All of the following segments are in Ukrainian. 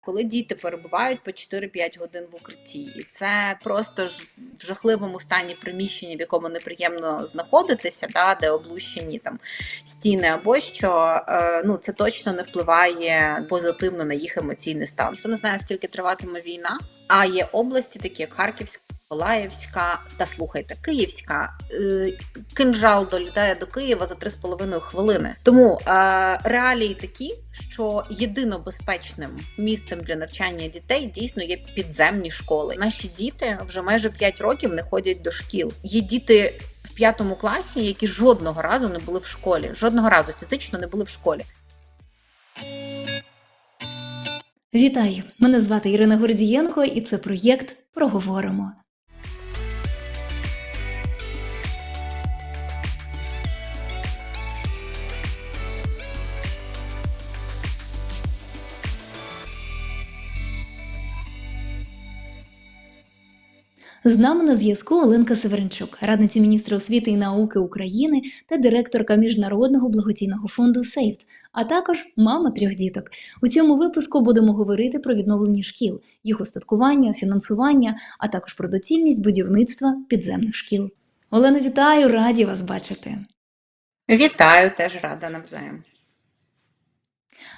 коли діти перебувають по 4-5 годин в укритті, і це просто ж в жахливому стані приміщення, в якому неприємно знаходитися, да, де облущені там стіни або що, е, ну це точно не впливає позитивно на їх емоційний стан. Хто не знає, скільки триватиме війна, а є області, такі як Харківська. Миколаївська та слухайте, Київська е, кинжал долітає до Києва за 3,5 хвилини. Тому е, реалії такі, що єдино безпечним місцем для навчання дітей дійсно є підземні школи. Наші діти вже майже 5 років не ходять до шкіл. Є діти в п'ятому класі, які жодного разу не були в школі, жодного разу фізично не були в школі. Вітаю! Мене звати Ірина Гордієнко, і це проєкт Проговоримо. З нами на зв'язку Оленка Северенчук, радниця міністра освіти і науки України та директорка міжнародного благодійного фонду SAVED, а також мама трьох діток. У цьому випуску будемо говорити про відновлення шкіл, їх устаткування, фінансування, а також про доцільність будівництва підземних шкіл. Олена, вітаю, раді вас бачити. Вітаю, теж рада навзаєм.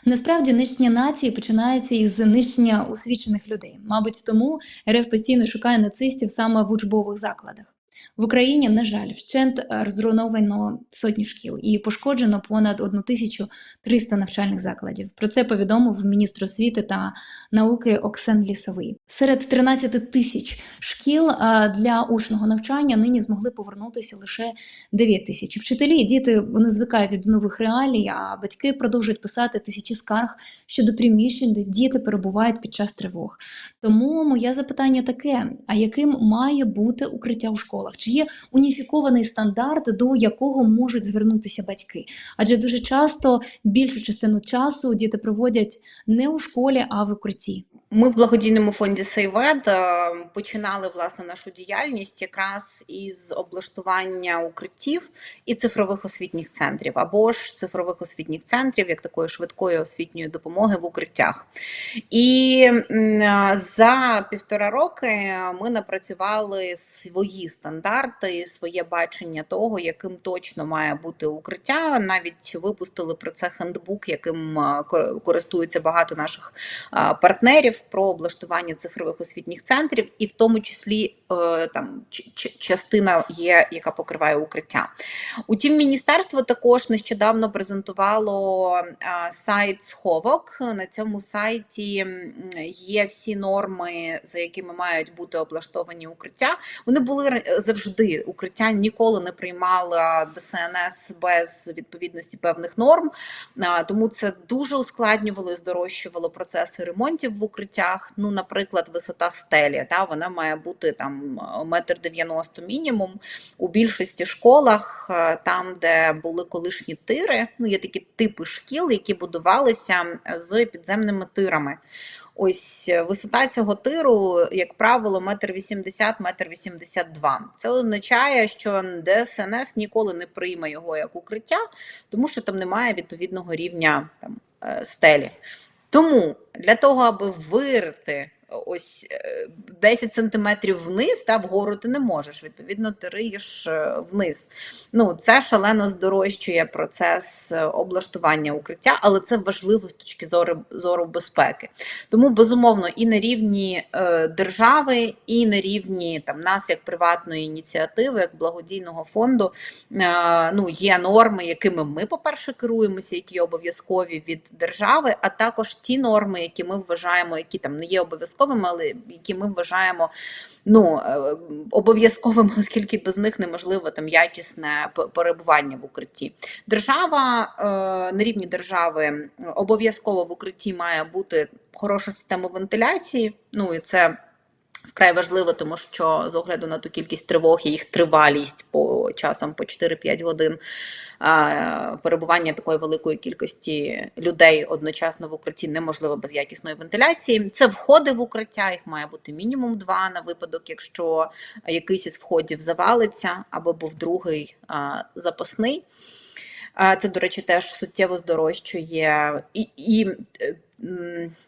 Насправді нищення нації починається із нищення освічених людей. Мабуть, тому РФ постійно шукає нацистів саме в учбових закладах. В Україні, на жаль, вщент е, зруйновано сотні шкіл і пошкоджено понад 1300 навчальних закладів. Про це повідомив міністр освіти та науки Оксен Лісовий. Серед 13 тисяч шкіл е, для очного навчання нині змогли повернутися лише 9 тисяч. Вчителі і діти вони звикають до нових реалій, а батьки продовжують писати тисячі скарг щодо приміщень, де діти перебувають під час тривог. Тому моє запитання таке: а яким має бути укриття у школах? Чи є уніфікований стандарт, до якого можуть звернутися батьки? Адже дуже часто більшу частину часу діти проводять не у школі, а в укритті. Ми в благодійному фонді Сейвед починали власне нашу діяльність якраз із облаштування укриттів і цифрових освітніх центрів, або ж цифрових освітніх центрів, як такої швидкої освітньої допомоги в укриттях. І за півтора роки ми напрацювали свої стандарти, своє бачення того, яким точно має бути укриття. Навіть випустили про це хендбук, яким користуються багато наших партнерів про облаштування цифрових освітніх центрів, і в тому числі е, там частина є, яка покриває укриття. Утім, міністерство також нещодавно презентувало сайт сховок. На цьому сайті є всі норми, за якими мають бути облаштовані укриття. Вони були завжди. Укриття ніколи не приймало ДСНС без відповідності певних норм, тому це дуже ускладнювало і здорожчувало процеси ремонтів в укриттях. Ну, наприклад, висота стелі, та вона має бути там метр дев'яносто мінімум. У більшості школах, там, де були колишні тири, ну є такі типи шкіл, які будувалися з підземними тирами. Ось висота цього тиру, як правило, метр вісімдесят, метр вісімдесят два. Це означає, що ДСНС ніколи не прийме його як укриття, тому що там немає відповідного рівня там, стелі. Тому для того, аби вирити ось 10 сантиметрів вниз, та вгору ти не можеш. Відповідно, ти риєш вниз. Ну, Це шалено здорожчує процес облаштування укриття, але це важливо з точки зору зору безпеки. Тому, безумовно, і на рівні е, держави, і на рівні там нас, як приватної ініціативи, як благодійного фонду, е, ну, є норми, якими ми, по-перше, керуємося, які обов'язкові від держави, а також ті норми, які ми вважаємо, які там не є обов'язковими обов'язковими, але які ми вважаємо ну, е, обов'язковими, оскільки без них неможливо там якісне перебування в укритті. Держава е, на рівні держави обов'язково в укритті має бути хороша система вентиляції. Ну і це. Вкрай важливо, тому що з огляду на ту кількість тривог і їх тривалість по часом по 4-5 годин перебування такої великої кількості людей одночасно в укритті неможливо без якісної вентиляції. Це входи в укриття, їх має бути мінімум два на випадок, якщо якийсь із входів завалиться або був другий запасний. Це, до речі, теж суттєво здорожчує і. і м,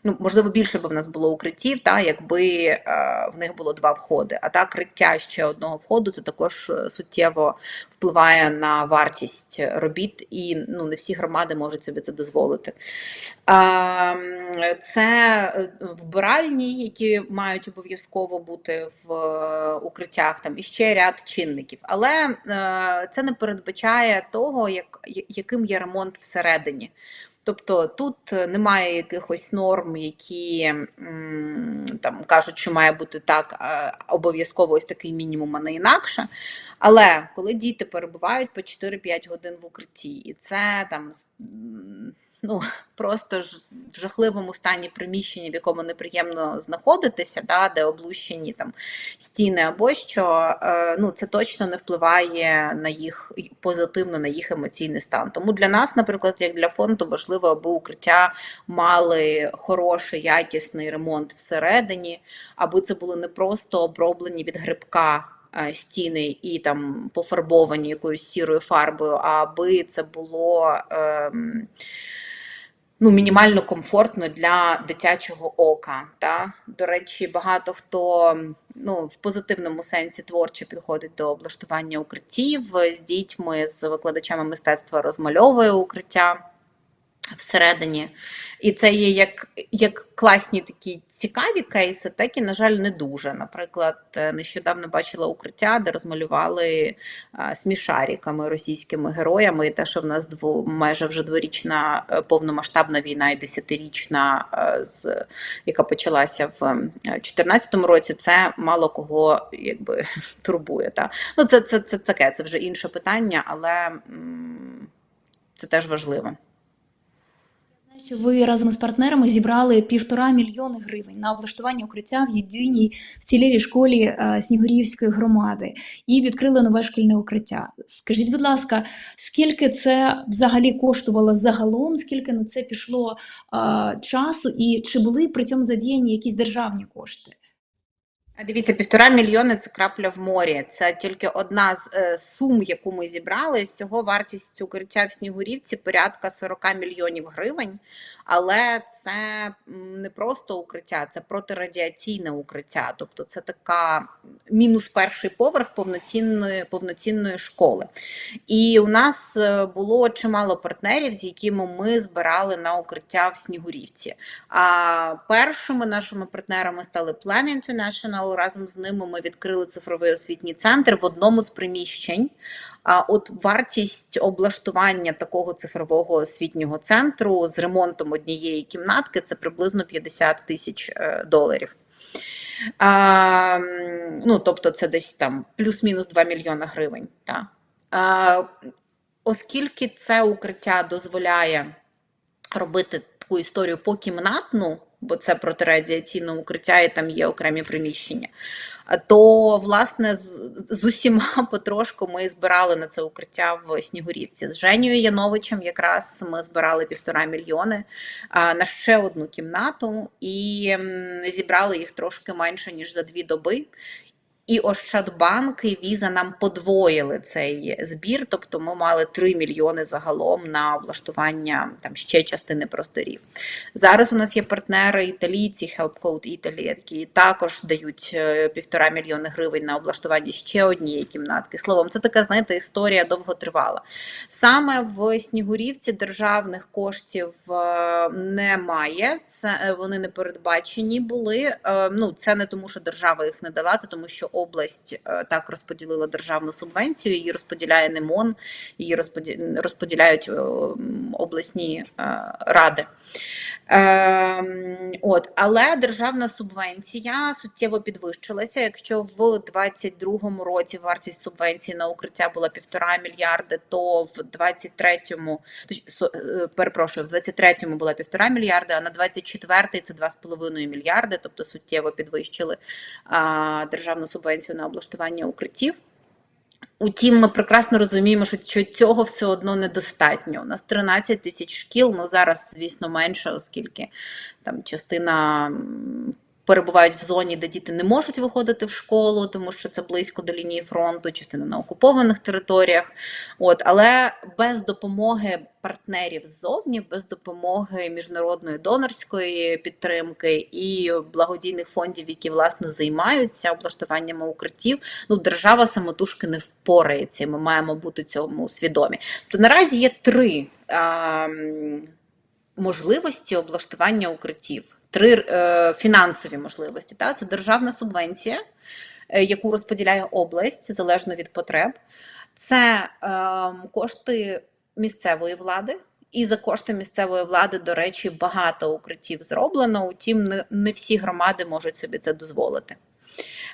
ну, можливо, більше б в нас було укриттів, та, якби е, в них було два входи. А так, криття ще одного входу це також е, суттєво впливає на вартість робіт, і ну, не всі громади можуть собі це дозволити. Це е, вбиральні, які мають обов'язково бути в укриттях, там і ще ряд чинників. Але це не передбачає того, як, яким є ремонт всередині. Тобто тут немає якихось норм, які там кажуть, що має бути так, е, обов'язково ось такий мінімум, а не інакше. Але коли діти перебувають по 4-5 годин в укритті, і це там ну, просто ж в жахливому стані приміщення, в якому неприємно знаходитися, да, де облущені там стіни або що, е, ну це точно не впливає на їх позитивно на їх емоційний стан. Тому для нас, наприклад, як для фонду, важливо, аби укриття мали хороший, якісний ремонт всередині, аби це були не просто оброблені від грибка. е, Стіни і там пофарбовані якоюсь сірою фарбою, аби це було ем, ну, мінімально комфортно для дитячого ока. Та? До речі, багато хто ну, в позитивному сенсі творчо підходить до облаштування укриттів з дітьми, з викладачами мистецтва розмальовує укриття всередині. І це є як, як класні такі цікаві кейси, так і, на жаль, не дуже. Наприклад, е, нещодавно бачила укриття, де розмалювали а, смішариками російськими героями. І те, що в нас дво, майже вже дворічна е, повномасштабна війна і десятирічна, е, з, яка почалася в 2014 році, це мало кого якби турбує. Та? Ну, це, це, це таке, це вже інше питання, але це теж важливо. Що ви разом із партнерами зібрали півтора мільйони гривень на облаштування укриття в єдиній вцілілій школі е, Снігурівської громади і відкрили нове шкільне укриття. Скажіть, будь ласка, скільки це взагалі коштувало загалом, скільки на це пішло е, часу, і чи були при цьому задіяні якісь державні кошти? Дивіться, півтора мільйони це крапля в морі. Це тільки одна з е, сум, яку ми зібрали. Всього вартість укриття в Снігурівці порядка 40 мільйонів гривень. Але це не просто укриття, це протирадіаційне укриття. Тобто це така мінус перший поверх повноцінної, повноцінної школи. І у нас е, було чимало партнерів, з якими ми збирали на укриття в Снігурівці. А першими нашими партнерами стали Plan International. Разом з ними ми відкрили цифровий освітній центр в одному з приміщень. А от вартість облаштування такого цифрового освітнього центру з ремонтом однієї кімнатки це приблизно 50 тисяч е, доларів. А, ну, тобто це десь там плюс-мінус 2 мільйони гривень. Та. А, оскільки це укриття дозволяє робити таку історію покімнатну, бо це протирадіаційне укриття, і там є окремі приміщення. То, власне, з, усіма потрошку ми збирали на це укриття в Снігурівці. З Женєю Яновичем якраз ми збирали півтора мільйони на ще одну кімнату і зібрали їх трошки менше, ніж за дві доби. І Ощадбанк і Віза нам подвоїли цей збір, тобто ми мали 3 мільйони загалом на облаштування там ще частини просторів. Зараз у нас є партнери італійці Help Code Italy, які також дають е, півтора мільйони гривень на облаштування ще однієї кімнатки. Словом, це така, знаєте, історія довготривала. Саме в Снігурівці державних коштів е, немає. Це е, вони не передбачені були. Ну це не тому, що держава їх не дала, це тому, що область е, так розподілила державну субвенцію. Її розподіляє НЕМОН, її розподі- розподіляють е, обласні е, ради. Ем, От, але державна субвенція суттєво підвищилася. Якщо в 2022 році вартість субвенції на укриття була півтора мільярди, то в 23-му, точ- со- е, перепрошую, в 23-му була півтора мільярди, а на 24-й це 2,5 мільярди, тобто суттєво підвищили державну субвенцію на облаштування укриттів. Утім, ми прекрасно розуміємо, що цього все одно недостатньо. У нас 13 тисяч шкіл, ну зараз, звісно, менше, оскільки там частина перебувають в зоні, де діти не можуть виходити в школу, тому що це близько до лінії фронту, частина на окупованих територіях. От, але без допомоги партнерів ззовні, без допомоги міжнародної донорської підтримки і благодійних фондів, які власне займаються облаштуванням укриттів, ну держава самотужки не впорається. Ми маємо бути цьому свідомі. То наразі є три. А, можливості облаштування укриттів, три е, фінансові можливості. Та? Це державна субвенція, е, яку розподіляє область залежно від потреб. Це е, кошти місцевої влади. І за кошти місцевої влади, до речі, багато укриттів зроблено. Утім, не, не всі громади можуть собі це дозволити.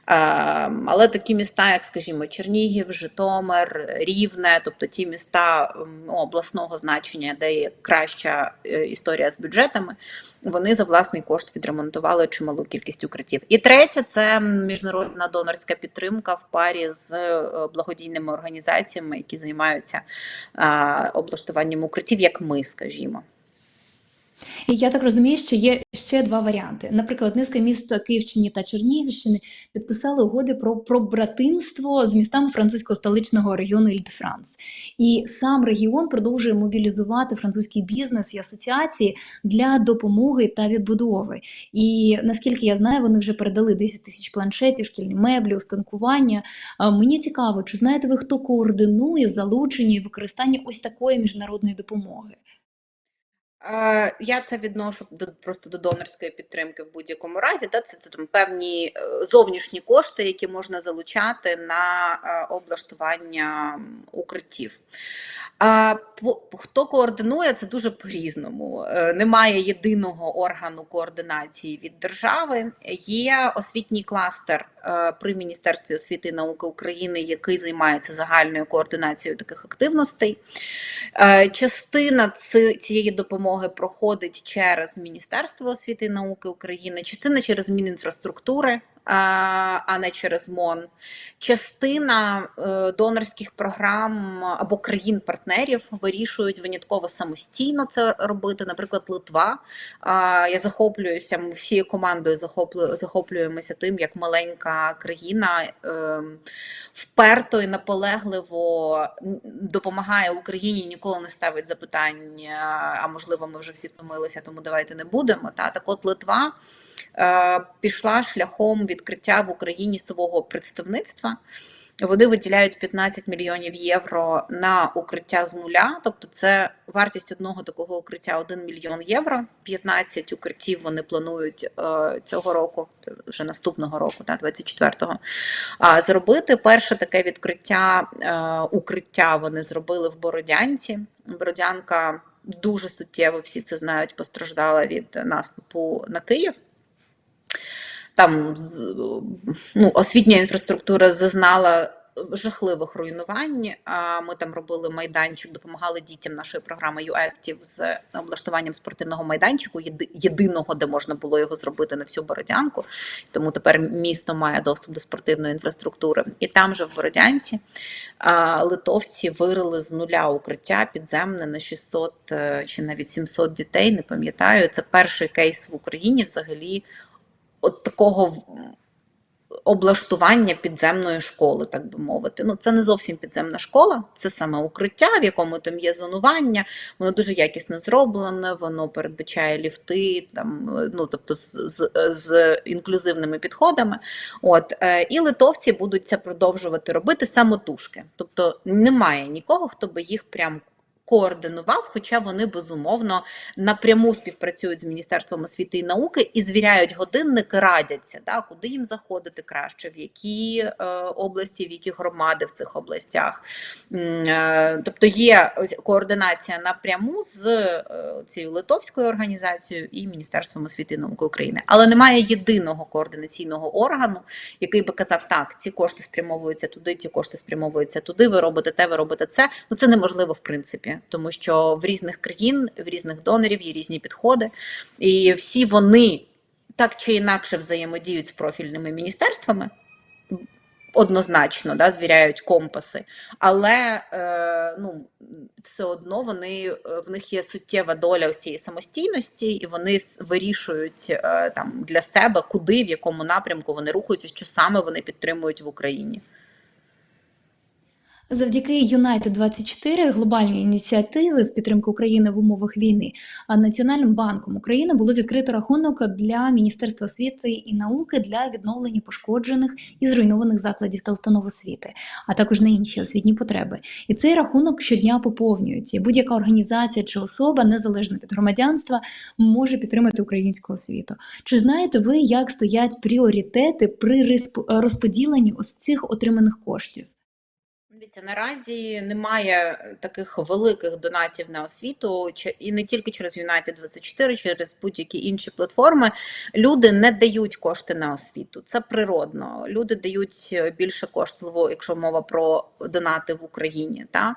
Ем, Але такі міста, як, скажімо, Чернігів, Житомир, Рівне, тобто ті міста ну, обласного значення, де є краща е, історія з бюджетами, вони за власний кошт відремонтували чималу кількість укриттів. І третє це міжнародна донорська підтримка в парі з е, благодійними організаціями, які займаються е, облаштуванням укриттів, як ми, скажімо. І я так розумію, що є ще два варіанти. Наприклад, низка міст Київщини та Чернігівщини підписали угоди про побратимство з містами французького столичного регіону Іль-де-Франс. І сам регіон продовжує мобілізувати французький бізнес і асоціації для допомоги та відбудови. І наскільки я знаю, вони вже передали 10 тисяч планшетів, шкільні меблі, устанкування. Мені цікаво, чи знаєте ви, хто координує залучення і використання ось такої міжнародної допомоги? Я це відношу до просто до донорської підтримки в будь-якому разі. Та це, це там певні е, зовнішні кошти, які можна залучати на е, облаштування укриттів. Хто координує, це дуже по-різному. Е, Немає єдиного органу координації від держави. Є освітній кластер при Міністерстві освіти і науки України, який займається загальною координацією таких активностей. Е, Частина цієї допомоги проходить через Міністерство освіти і науки України, частина через Мінінфраструктури, е, а не через МОН. Частина е, донорських програм або країн-партнерів вирішують винятково самостійно це робити. Наприклад, Литва. Я захоплююся, ми всією командою захоплюємося тим, як маленька країна ем, вперто і наполегливо допомагає Україні, ніколи не ставить запитань, а, можливо, ми вже всі втомилися, тому давайте не будемо. Та так, от Литва е, пішла шляхом відкриття в Україні свого представництва. Вони виділяють 15 мільйонів євро на укриття з нуля, тобто це вартість одного такого укриття 1 мільйон євро. 15 укриттів вони планують е, цього року, вже наступного року, та 24-го, а, зробити. Перше таке відкриття е, укриття вони зробили в Бородянці. Бородянка дуже суттєво, всі це знають, постраждала від наступу на Київ. Там ну, освітня інфраструктура зазнала жахливих руйнувань. Ми там робили майданчик, допомагали дітям нашої програми UActive з облаштуванням спортивного майданчику, єди- єдиного, де можна було його зробити на всю Бородянку. Тому тепер місто має доступ до спортивної інфраструктури. І там же в Бородянці литовці вирили з нуля укриття підземне на 600 е, чи навіть 700 дітей. Не пам'ятаю. Це перший кейс в Україні взагалі от такого облаштування підземної школи, так би мовити. Ну, це не зовсім підземна школа, це саме укриття, в якому там є зонування. Воно дуже якісно зроблене, воно передбачає ліфти, там, ну, тобто з, з, з інклюзивними підходами. От, е, і литовці будуть це продовжувати робити самотужки. Тобто немає нікого, хто би їх прям координував, хоча вони безумовно напряму співпрацюють з Міністерством освіти і науки і звіряють годинники, радяться, да, куди їм заходити краще, в які е, області, в які громади в цих областях. Е, тобто є координація напряму з е, цією литовською організацією і Міністерством освіти і науки України. Але немає єдиного координаційного органу, який би казав, так, ці кошти спрямовуються туди, ці кошти спрямовуються туди, ви робите те, ви робите це. Ну це неможливо в принципі, тому що в різних країн, в різних донорів є різні підходи, і всі вони так чи інакше взаємодіють з профільними міністерствами. однозначно да, звіряють компаси, але е, ну, все одно вони е, в них є суттєва доля ось цієї самостійності, і вони вирішують е, там для себе, куди, в якому напрямку вони рухаються, що саме вони підтримують в Україні. Завдяки United 24 глобальній ініціативи з підтримки України в умовах війни, Національним банком України було відкрито рахунок для Міністерства освіти і науки для відновлення пошкоджених і зруйнованих закладів та установ освіти, а також на інші освітні потреби. І цей рахунок щодня поповнюється. Будь-яка організація чи особа, незалежно від громадянства, може підтримати українську освіту. Чи знаєте ви, як стоять пріоритети при розп- розподіленні ось цих отриманих коштів? Дивіться, наразі немає таких великих донатів на освіту, і не тільки через United 24, через будь-які інші платформи. Люди не дають кошти на освіту. Це природно. Люди дають е, більше коштів, якщо мова про донати в Україні. Та?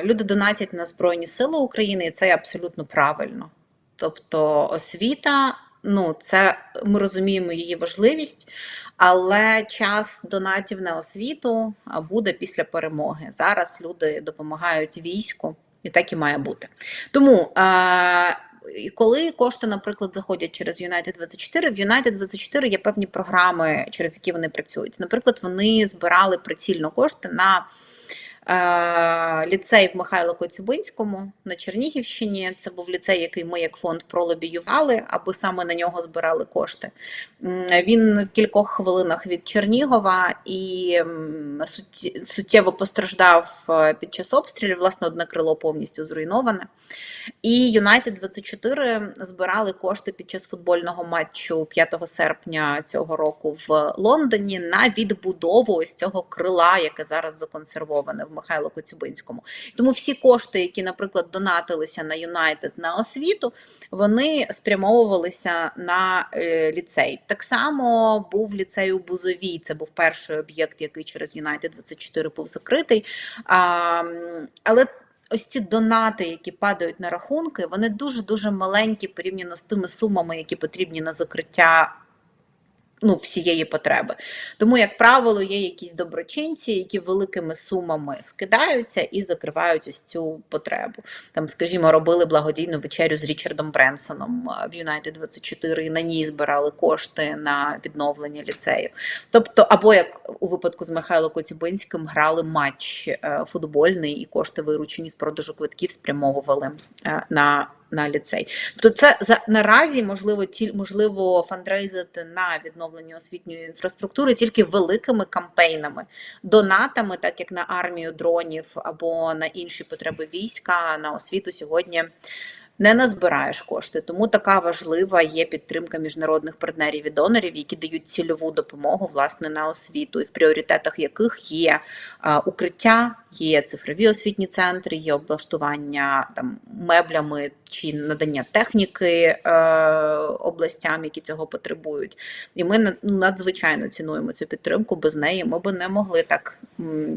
Е, Люди донатять на Збройні Сили України, і це абсолютно правильно. Тобто освіта, ну це ми розуміємо її важливість, але час донатів на освіту буде після перемоги. Зараз люди допомагають війську, і так і має бути. Тому. Е- і коли кошти, наприклад, заходять через United 24, в United 24 є певні програми, через які вони працюють. Наприклад, вони збирали прицільно кошти на ліцей в Михайло Коцюбинському на Чернігівщині. Це був ліцей, який ми як фонд пролобіювали, аби саме на нього збирали кошти. Він в кількох хвилинах від Чернігова і суттєво постраждав е, під час обстрілів. Власне, одне крило повністю зруйноване. І United 24 збирали кошти під час футбольного матчу 5 серпня цього року в Лондоні на відбудову ось цього крила, яке зараз законсервоване в Михайло Коцюбинському. Тому всі кошти, які, наприклад, донатилися на United на освіту, вони спрямовувалися на е, ліцей. Так само був ліцей у Бузовій. Це був перший об'єкт, який через United 24 був закритий. Але ось ці донати, які падають на рахунки, вони дуже дуже маленькі порівняно з тими сумами, які потрібні на закриття. Ну, всієї потреби. Тому, як правило, є якісь доброчинці, які великими сумами скидаються і закривають ось цю потребу. Там, скажімо, робили благодійну вечерю з Річардом Бренсоном в United 24 і на ній збирали кошти на відновлення ліцею. Тобто, або як у випадку з Михайло Коцюбинським грали матч е, футбольний, і кошти, виручені з продажу квитків, спрямовували е, на. На ліцей, тобто це за наразі можливо тіль, можливо фандрейзити на відновлення освітньої інфраструктури тільки великими кампейнами, донатами, так як на армію дронів або на інші потреби війська на освіту сьогодні не назбираєш кошти. Тому така важлива є підтримка міжнародних партнерів і донорів, які дають цільову допомогу власне на освіту, і в пріоритетах яких є укриття, є цифрові освітні центри, є облаштування там меблями чи надання техніки е, областям, які цього потребують. І ми ну, надзвичайно цінуємо цю підтримку. Без неї ми б не могли так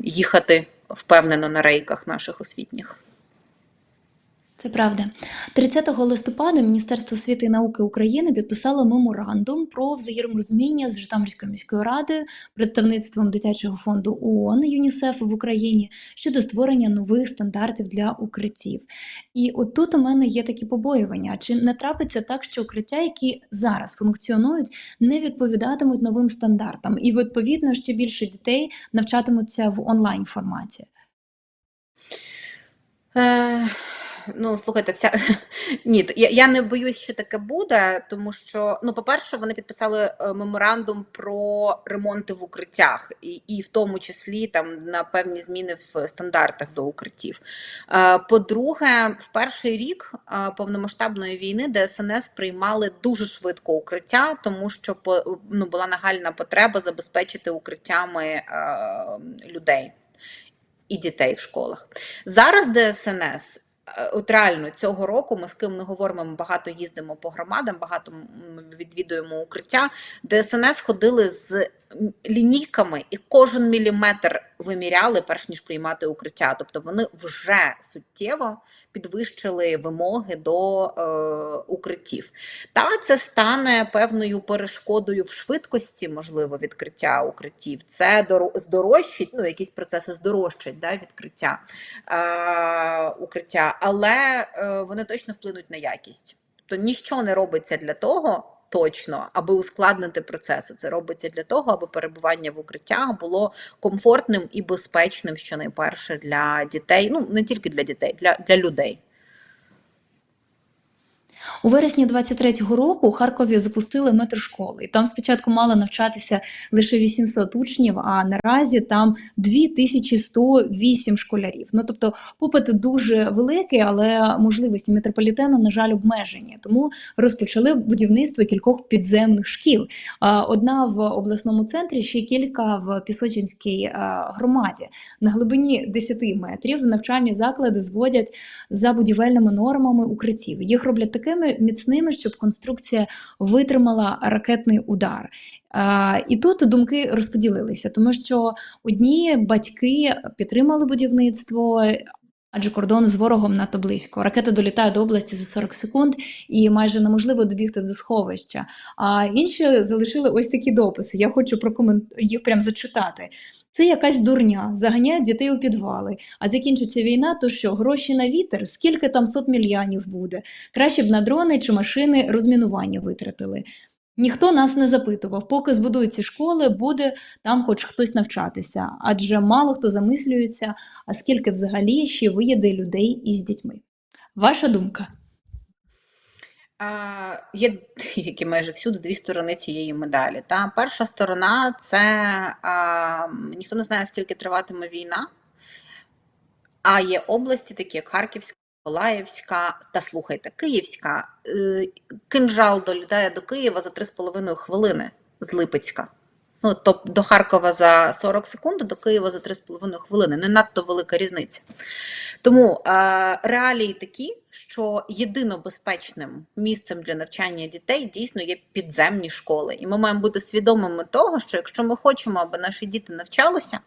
їхати впевнено на рейках наших освітніх. Це правда. 30 листопада Міністерство освіти і науки України підписало меморандум про взаєморозуміння з Житомирською міською радою, представництвом дитячого фонду ООН ЮНІСЕФ в Україні щодо створення нових стандартів для укриттів. І от тут у мене є такі побоювання: чи не трапиться так, що укриття, які зараз функціонують, не відповідатимуть новим стандартам, і відповідно ще більше дітей навчатимуться в онлайн форматі? Е, ну, слухайте, вся ні, я, я не боюсь, що таке буде, тому що, ну, по-перше, вони підписали е, меморандум про ремонти в укриттях, і, і в тому числі там на певні зміни в стандартах до укриттів. Е, по-друге, в перший рік е, повномасштабної війни ДСНС приймали дуже швидко укриття, тому що ну, була нагальна потреба забезпечити укриттями людей і дітей в школах. Зараз ДСНС. Е, От реально цього року ми з ким не говоримо, ми багато їздимо по громадам, багато відвідуємо укриття. ДСНС ходили з лінійками і кожен міліметр виміряли, перш ніж приймати укриття. Тобто вони вже суттєво підвищили вимоги до е, укриттів. Та це стане певною перешкодою в швидкості, можливо, відкриття укриттів. Це доро- здорожчить, ну якісь процеси здорожчать да, відкриття е, укриття, але е, вони точно вплинуть на якість. Тобто нічого не робиться для того. Точно, аби ускладнити процеси, це робиться для того, аби перебування в укриттях було комфортним і безпечним, що найперше для дітей. Ну не тільки для дітей, для, для людей. У вересні 23-го року у Харкові запустили метрошколи. І там спочатку мало навчатися лише 800 учнів, а наразі там 2108 школярів. Ну тобто попит дуже великий, але можливості метрополітену, на жаль, обмежені. Тому розпочали будівництво кількох підземних шкіл. Одна в обласному центрі, ще кілька в Пісочинській громаді. На глибині 10 метрів навчальні заклади зводять за будівельними нормами укриттів. Їх роблять такими міцними, щоб конструкція витримала ракетний удар. І тут думки розподілилися, тому що одні батьки підтримали будівництво. Адже кордон з ворогом надто близько. Ракета долітає до області за 40 секунд і майже неможливо добігти до сховища. А інші залишили ось такі дописи. Я хочу прокомент... їх прям зачитати. Це якась дурня, заганяють дітей у підвали. А закінчиться війна, то що, гроші на вітер? Скільки там сот мільйонів буде? Краще б на дрони чи машини розмінування витратили. Ніхто нас не запитував, поки збудують ці школи, буде там хоч хтось навчатися, адже мало хто замислюється, а скільки взагалі ще виїде людей із дітьми. Ваша думка? Є які майже всюди дві сторони цієї медалі. Та перша сторона це а, ніхто не знає, скільки триватиме війна. А є області, такі як Харківська, Миколаївська та слухайте, Київська. Е, Кинжал долітає до Києва за 3,5 хвилини з Липецька. Ну, тобто до Харкова за 40 секунд, до Києва за 3,5 хвилини. Не надто велика різниця. Тому е, реалії такі, що єдино безпечним місцем для навчання дітей дійсно є підземні школи. І ми маємо бути свідомими того, що якщо ми хочемо, аби наші діти навчалися,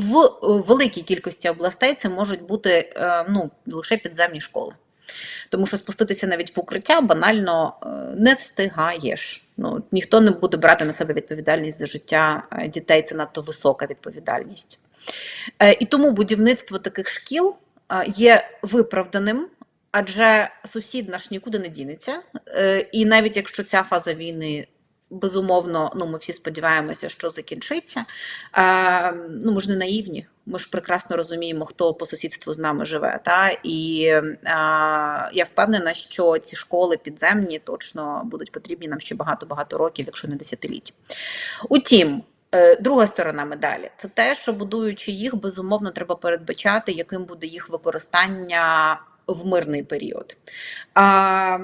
в е, великій кількості областей це можуть бути е, ну, лише підземні школи. Тому що спуститися навіть в укриття банально е, не встигаєш. Ну, ніхто не буде брати на себе відповідальність за життя дітей, це надто висока відповідальність. І тому будівництво таких шкіл є виправданим, адже сусід наш нікуди не дінеться. І навіть якщо ця фаза війни. Безумовно, ну ми всі сподіваємося, що закінчиться. Е, ну ми ж не наївні. Ми ж прекрасно розуміємо, хто по сусідству з нами живе. Та і е, я впевнена, що ці школи підземні точно будуть потрібні нам ще багато-багато років, якщо не десятиліть. Утім. е, Друга сторона медалі це те, що будуючи їх, безумовно, треба передбачати, яким буде їх використання в мирний період. А,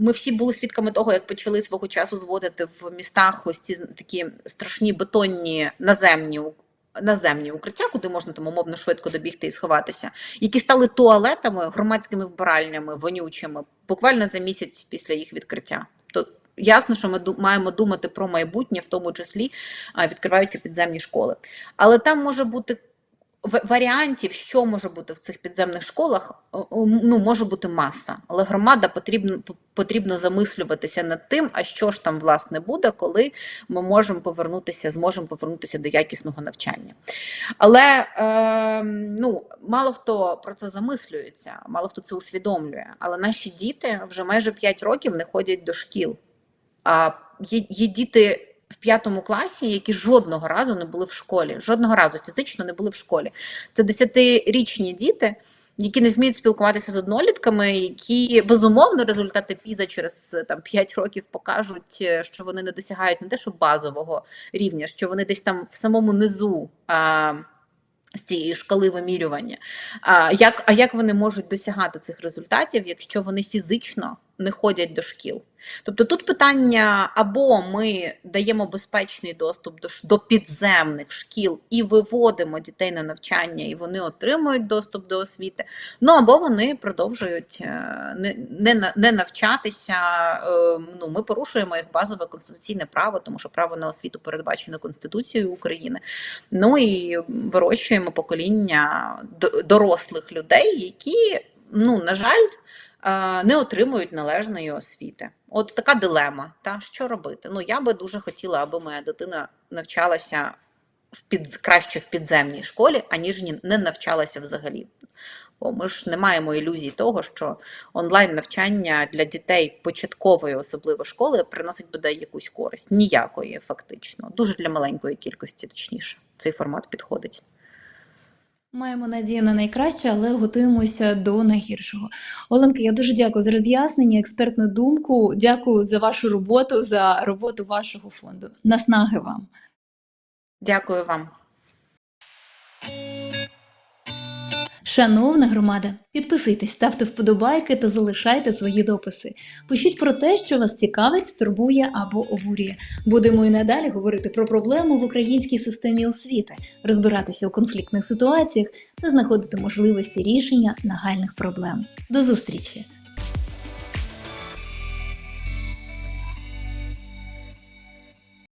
Ми всі були свідками того, як почали свого часу зводити в містах ось ці такі страшні бетонні наземні наземні укриття, куди можна там умовно швидко добігти і сховатися, які стали туалетами, громадськими вбиральнями, вонючими, буквально за місяць після їх відкриття. То ясно, що ми маємо думати про майбутнє, в тому числі відкриваючи підземні школи. Але там може бути варіантів, що може бути в цих підземних школах, ну може бути маса, але громада потрібно потрібно замислюватися над тим, а що ж там власне буде, коли ми можемо повернутися, зможемо повернутися до якісного навчання. Але е, ну мало хто про це замислюється, мало хто це усвідомлює. Але наші діти вже майже 5 років не ходять до шкіл. А є, є діти в п'ятому класі, які жодного разу не були в школі, жодного разу фізично не були в школі. Це десятирічні діти, які не вміють спілкуватися з однолітками, які безумовно результати піза через там 5 років покажуть, е, що вони не досягають не те, що базового рівня, що вони десь там в самому низу. А, з цієї шкали вимірювання. А як, а як вони можуть досягати цих результатів, якщо вони фізично не ходять до шкіл. Тобто тут питання або ми даємо безпечний доступ до, до підземних шкіл і виводимо дітей на навчання, і вони отримують доступ до освіти. Ну або вони продовжують е, не, не, не навчатися. е, Ну, ми порушуємо їх базове конституційне право, тому що право на освіту передбачено Конституцією України. Ну і вирощуємо покоління дорослих людей, які, ну на жаль, не отримують належної освіти. От така дилема. Та що робити? Ну я би дуже хотіла, аби моя дитина навчалася в під краще в підземній школі, аніж ні- не навчалася взагалі. Бо ми ж не маємо ілюзій того, що онлайн навчання для дітей початкової, особливо школи, приносить бодай якусь користь. Ніякої, фактично. Дуже для маленької кількості, точніше, цей формат підходить. Маємо надію на найкраще, але готуємося до найгіршого. Оленка, я дуже дякую за роз'яснення, експертну думку. Дякую за вашу роботу, за роботу вашого фонду. Наснаги вам. Дякую вам. Шановна громада, підписуйтесь, ставте вподобайки та залишайте свої дописи. Пишіть про те, що вас цікавить, турбує або обурює. Будемо і надалі говорити про проблему в українській системі освіти, розбиратися у конфліктних ситуаціях та знаходити можливості рішення нагальних проблем. До зустрічі!